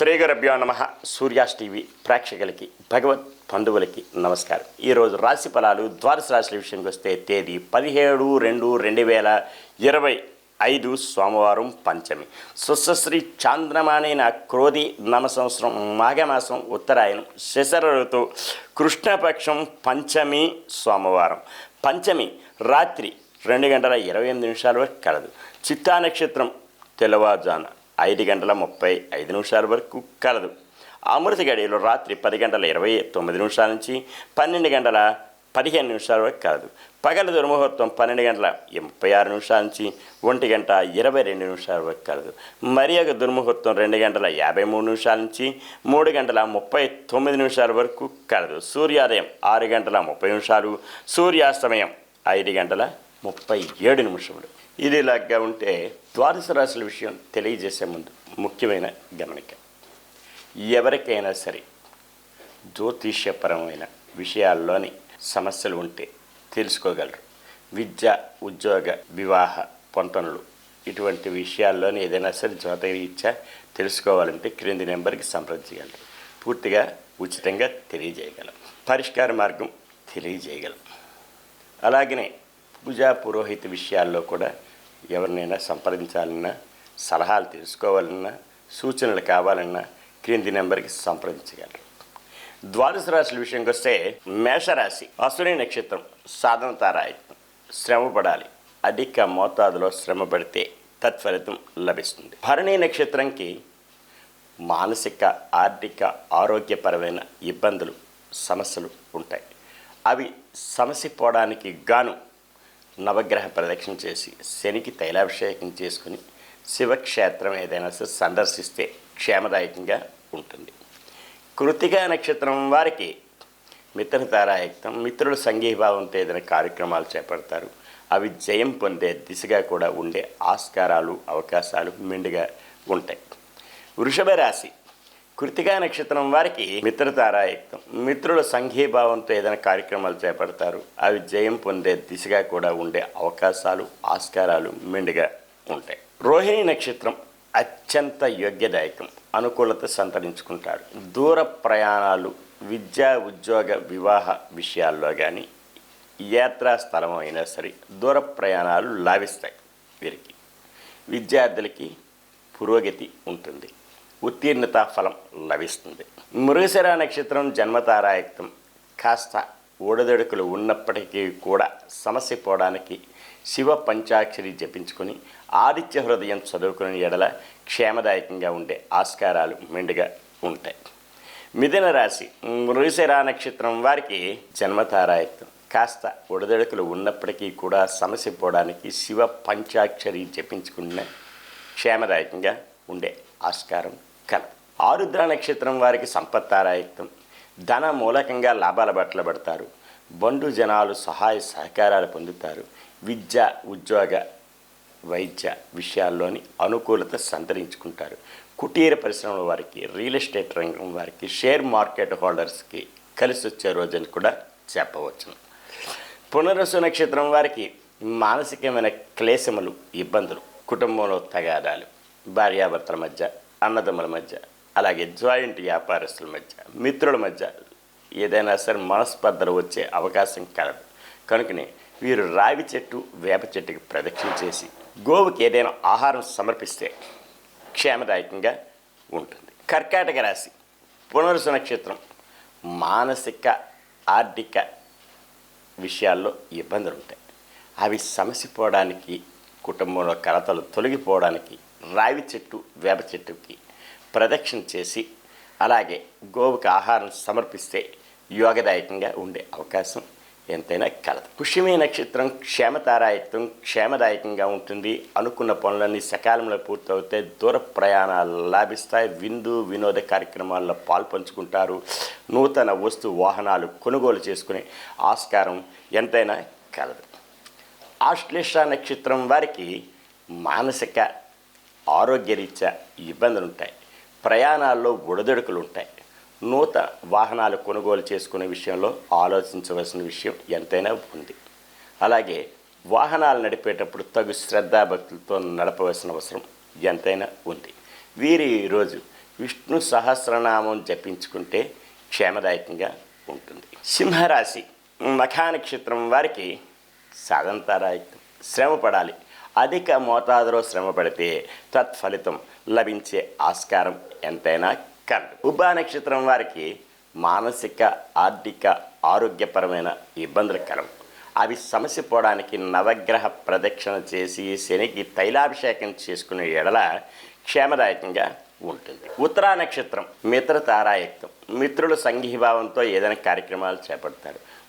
శ్రీగరభ్యో నమ. సూర్యాస్ టీవీ ప్రేక్షకులకి భగవత్ బంధువులకి నమస్కారం. ఈరోజు రాశి ఫలాలు ద్వాదశ రాశుల విషయానికి వస్తే తేదీ పదిహేడు రెండు రెండు వేల ఇరవై ఐదు సోమవారం పంచమి. సుశ్రీ చాంద్రమానైన క్రోధి నమ సంవత్సరం మాఘమాసం ఉత్తరాయణం శశర ఋతువు కృష్ణపక్షం పంచమి సోమవారం. పంచమి రాత్రి రెండు గంటల ఇరవై ఎనిమిది నిమిషాల వరకు కలదు. చిత్తా నక్షత్రం తెల్లవారుజాన ఐదు గంటల ముప్పై ఐదు నిమిషాల వరకు కలదు. అమృత గడియలో రాత్రి పది గంటల ఇరవై తొమ్మిది నిమిషాల నుంచి పన్నెండు గంటల పదిహేను నిమిషాల వరకు కలదు. పగల దుర్ముహూర్తం పన్నెండు గంటల ముప్పై ఆరు నిమిషాల నుంచి ఒంటి గంట ఇరవై రెండు నిమిషాల వరకు కలదు. మరి ఒక దుర్ముహూర్తం రెండు గంటల యాభై మూడు నిమిషాల నుంచి మూడు గంటల ముప్పై తొమ్మిది నిమిషాల వరకు కలదు. సూర్యోదయం ఆరు గంటల ముప్పై నిమిషాలు సూర్యాస్తమయం ఐదు గంటల ముప్పై ఏడు నిమిషములు. ఇది ఇలాగా ఉంటే ద్వాదశ రాశుల విషయం తెలియజేసే ముందు ముఖ్యమైన గమనిక. ఎవరికైనా సరే జ్యోతిష్యపరమైన విషయాల్లోని సమస్యలు ఉంటే తెలుసుకోగలరు. విద్య ఉద్యోగ వివాహ పొంతనలు ఇటువంటి విషయాల్లోని ఏదైనా సరే జ్యోతిరీత్యా తెలుసుకోవాలంటే క్రింది నెంబర్కి సంప్రదించగలరు. పూర్తిగా ఉచితంగా తెలియజేయగలం. పరిష్కార మార్గం తెలియజేయగలం. అలాగనే పూజా పురోహిత విషయాల్లో కూడా ఎవరినైనా సంప్రదించాలన్నా సలహాలు తెలుసుకోవాలన్నా సూచనలు కావాలన్నా క్రింది నెంబర్కి సంప్రదించగలరు. ద్వాదశ రాశుల విషయంకి వస్తే మేషరాశి అసుని నక్షత్రం సాధన తారాయత్నం. శ్రమ పడాలి. అధిక మోతాదులో శ్రమ పడితే తత్ఫలితం లభిస్తుంది. భరణి నక్షత్రంకి మానసిక ఆర్థిక ఆరోగ్యపరమైన ఇబ్బందులు సమస్యలు ఉంటాయి. అవి సమసిపోవడానికి గాను నవగ్రహ ప్రదక్షిణ చేసి శనికి తైలాభిషేకం చేసుకుని శివక్షేత్రం ఏదైనా సరే సందర్శిస్తే క్షేమదాయకంగా ఉంటుంది. కృతికా నక్షత్రం వారికి మిత్రతారాయుక్తం మిత్రుల సంఘీభావంతో ఏదైనా కార్యక్రమాలు చేపడతారు. అవి జయం పొందే దిశగా కూడా ఉండే ఆస్కారాలు అవకాశాలు మెండుగా ఉంటాయి. వృషభ రాశి కృతికా నక్షత్రం వారికి మిత్రతారాయుక్తం మిత్రుల సంఘీభావంతో ఏదైనా కార్యక్రమాలు చేపడతారు. అవి జయం పొందే దిశగా కూడా ఉండే అవకాశాలు ఆస్కారాలు మెండుగా ఉంటాయి. రోహిణి నక్షత్రం అత్యంత యోగ్యదాయకం. అనుకూలత సంతరించుకుంటారు. దూర ప్రయాణాలు విద్యా ఉద్యోగ వివాహ విషయాల్లో కానీ యాత్రా స్థలం అయినా సరే దూర ప్రయాణాలు లాభిస్తాయి వీరికి. విద్యార్థులకి పురోగతి ఉంటుంది. ఉత్తీర్ణత ఫలం లభిస్తుంది. మృగశిర నక్షత్రం జన్మతారాయుక్తం కాస్త ఊడదొడుకులు ఉన్నప్పటికీ కూడా సమస్య పోవడానికి శివ పంచాక్షరి జపించుకొని ఆదిత్య హృదయం చదువుకునే ఎడల క్షేమదాయకంగా ఉండే ఆస్కారాలు మెండుగా ఉంటాయి. మిథున రాశి మృగశిర నక్షత్రం వారికి జన్మతారాయుక్తం కాస్త ఉడదడుకులు ఉన్నప్పటికీ కూడా సమస్య పోవడానికి శివ పంచాక్షరి జపించుకున్న క్షేమదాయకంగా ఉండే ఆస్కారం కలదు ఆరుద్ర నక్షత్రం వారికి సంపత్తారాయత్వం. ధన మూలకంగా లాభాల బట్టలు పడతారు. బండు జనాలు సహాయ సహకారాలు పొందుతారు. విద్య ఉద్యోగ వైద్య విషయాల్లోని అనుకూలత సంతరించుకుంటారు. కుటీర పరిశ్రమల వారికి రియల్ ఎస్టేట్ రంగం వారికి షేర్ మార్కెట్ హోల్డర్స్కి కలిసి వచ్చే రోజని కూడా చెప్పవచ్చును పునరసు నక్షత్రం వారికి మానసికమైన క్లేశములు ఇబ్బందులు కుటుంబంలో తగాదాలు భార్యాభర్తల మధ్య అన్నదమ్ముల మధ్య అలాగే జాయింట్ వ్యాపారస్తుల మధ్య మిత్రుల మధ్య ఏదైనా సరే మనస్పర్ధలు వచ్చే అవకాశం కలదు. కనుకనే వీరు రావి చెట్టు వేప చెట్టుకి ప్రదక్షిణ చేసి గోవుకి ఏదైనా ఆహారం సమర్పిస్తే క్షేమదాయకంగా ఉంటుంది. కర్కాటక రాశి పునరుస నక్షత్రం మానసిక ఆర్థిక విషయాల్లో ఇబ్బందులు ఉంటాయి అవి సమసిపోవడానికి కుటుంబంలో కలతలు తొలగిపోవడానికి రావి చెట్టు వేప చెట్టుకి ప్రదక్షిణ చేసి అలాగే గోవుకి ఆహారం సమర్పిస్తే యోగదాయకంగా ఉండే అవకాశం ఎంతైనా కలదు. పుష్యమి నక్షత్రం క్షేమతారాయత్వం క్షేమదాయకంగా ఉంటుంది. అనుకున్న పనులన్నీ సకాలంలో పూర్తవుతే దూర ప్రయాణాలు లాభిస్తాయి. విందు వినోద కార్యక్రమాల్లో పాల్పంచుకుంటారు. నూతన వస్తు వాహనాలు కొనుగోలు చేసుకునే ఆస్కారం ఎంతైనా కలదు. ఆశ్లేష నక్షత్రం వారికి మానసిక ఆరోగ్యరీత్యా ఇబ్బందులు ఉంటాయి ప్రయాణాల్లో ఒడదొడుకులు ఉంటాయి నూతన వాహనాలు కొనుగోలు చేసుకునే విషయంలో ఆలోచించవలసిన విషయం ఎంతైనా ఉంది. అలాగే వాహనాలు నడిపేటప్పుడు తగు శ్రద్ధాభక్తులతో నడపవలసిన అవసరం ఎంతైనా ఉంది. వీరి ఈరోజు విష్ణు సహస్రనామం జపించుకుంటే క్షేమదాయకంగా ఉంటుంది. సింహరాశి మఖా నక్షత్రం వారికి సాధంతారాయకం శ్రమ పడాలి అధిక మోతాదులో శ్రమ పడితే తత్ఫలితం లభించే ఆస్కారం ఎంతైనా కలదు. ఉభా నక్షత్రం వారికి మానసిక ఆర్థిక ఆరోగ్యపరమైన ఇబ్బందులు కలవు. అవి సమస్య పోవడానికి నవగ్రహ ప్రదక్షిణ చేసి శనికి తైలాభిషేకం చేసుకునే ఎడల క్షేమదాయకంగా ఉంటుంది. ఉత్తరా నక్షత్రం మిత్ర తారాయుక్తం మిత్రుల సంఘీభావంతో ఏదైనా కార్యక్రమాలు చేపడతారు.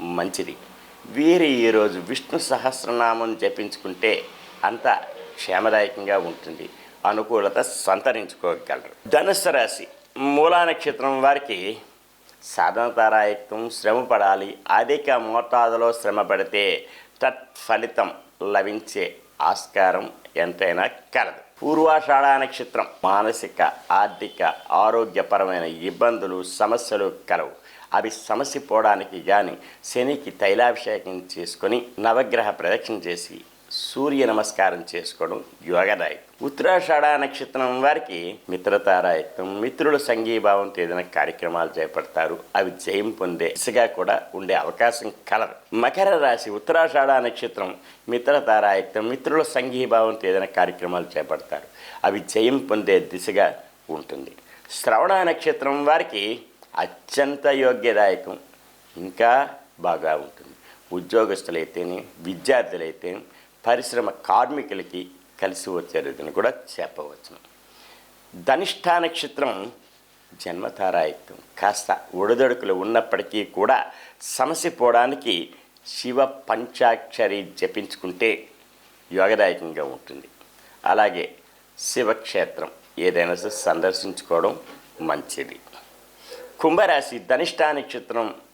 మంచిది. వీరి ఈరోజు విష్ణు సహస్రనామం జపించుకుంటే అంత క్షేమదాయకంగా ఉంటుంది. అనుకూలత సంతరించుకోగలరు. ధనుస్సు రాశి మూలా నక్షత్రం వారికి సాధనతారాయత్వం శ్రమ పడాలి. అధిక మోతాదులో శ్రమ పడితే తత్ఫలితం లభించే ఆస్కారం ఎంతైనా కలదు. పూర్వాషాఢ నక్షత్రం మానసిక ఆర్థిక ఆరోగ్యపరమైన ఇబ్బందులు సమస్యలు కలవు. అవి సమస్య పోవడానికి కానీ శనికి తైలాభిషేకం చేసుకొని నవగ్రహ ప్రదక్షిణ చేసి సూర్య నమస్కారం చేసుకోవడం యోగదాయకం. ఉత్తరాషాఢ నక్షత్రం వారికి మిత్రతారాయత్వం మిత్రుల సంఘీభావంతో ఏదైనా కార్యక్రమాలు చేపడతారు. అవి జయం పొందే దిశగా కూడా ఉండే అవకాశం కలదు. మకర రాశి ఉత్తరాషాఢ నక్షత్రం మిత్రతారాయత్వం మిత్రుల సంఘీభావంతో ఏదైనా కార్యక్రమాలు చేపడతారు. అవి జయం పొందే దిశగా ఉంటుంది. శ్రవణ నక్షత్రం వారికి అత్యంత యోగ్యదాయకం. ఇంకా బాగా ఉంటుంది. ఉద్యోగస్తులైతేనే విద్యార్థులైతే పరిశ్రమ కార్మికులకి కలిసి వచ్చే రోజున కూడా చెప్పవచ్చును. ధనిష్ఠా నక్షత్రం జన్మతారాయుక్తం కాస్త ఒడిదొడుకులు ఉన్నప్పటికీ కూడా సమస్య పోవడానికి శివ పంచాక్షరి జపించుకుంటే యోగదాయకంగా ఉంటుంది. అలాగే శివక్షేత్రం ఏదైనా సందర్శించుకోవడం మంచిది. కుంభరాశి ధనిష్ఠా నక్షత్రం